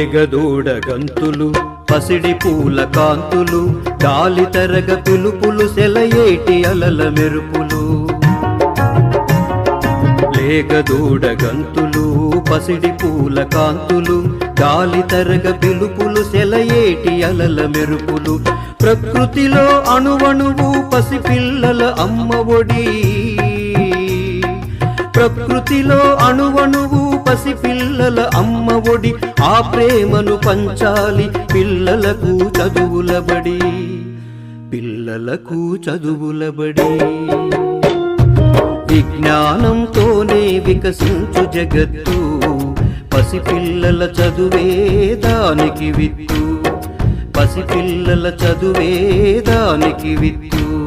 లేగదూడ గంతులు పసిడి పూల కాంతులు గాలి తరగ పిలుపులు సెలయేటి అలల మెరుపులు. లేగదూడ గంతులు పసిడి పూల కాంతులు గాలి తరగ పిలుపులు సెలయేటి అలల మెరుపులు. ప్రకృతిలో అణువణువు పసిపిల్లల అమ్మ ఒడి. ప్రకృతిలో అణువణువు పసి పిల్లల అమ్మ ఒడి ఆ ప్రేమను పంచాలి పిల్లలకు చదువులబడి పిల్లలకు చదువులబడి విజ్ఞానంతోనే వికసించు జగత్తు పసిపిల్లల చదువే దానికి విత్తు. పసిపిల్లల చదువే దానికి విత్తు.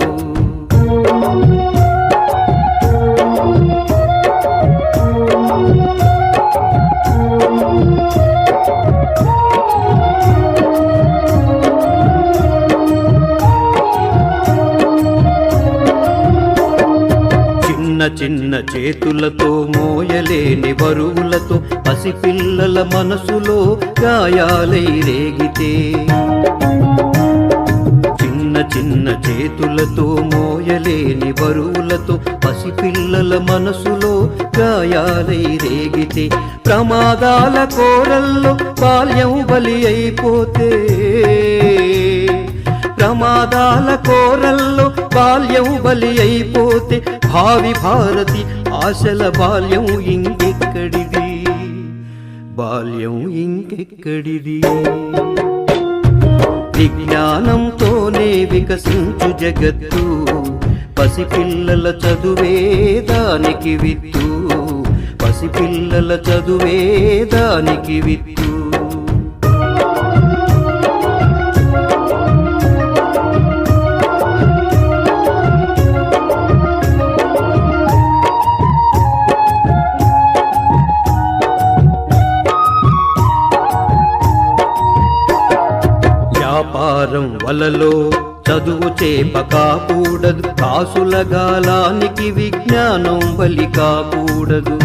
చిన్న చిన్న చేతులతో మోయలేని బరువులతో పసిపిల్లల మనసులో గాయాలై రేగితే. చిన్న చిన్న చేతులతో మోయలేని బరువులతో పసిపిల్లల మనసులో గాయాలై రేగితే. ప్రమాదాల కోరల్లో బాల్యం బలి అయిపోతే. ప్రమాదాల కోరల్లో బాల్యం బలి అయిపోతే భావి భారతి ఆశల బాల్యం ఇంకెక్కడిది? బాల్యం ఇంకెక్కడిది? విజ్ఞానంతోనే వికసించు జగత్తు పసిపిల్లల చదువే దానికి విత్తు పసిపిల్లల చదువే దానికి విత్తు. వ్యాపారం వలలో చదువు చేప కాకూడదు. కాసుల గాలానికి విజ్ఞానం బలి కాకూడదు.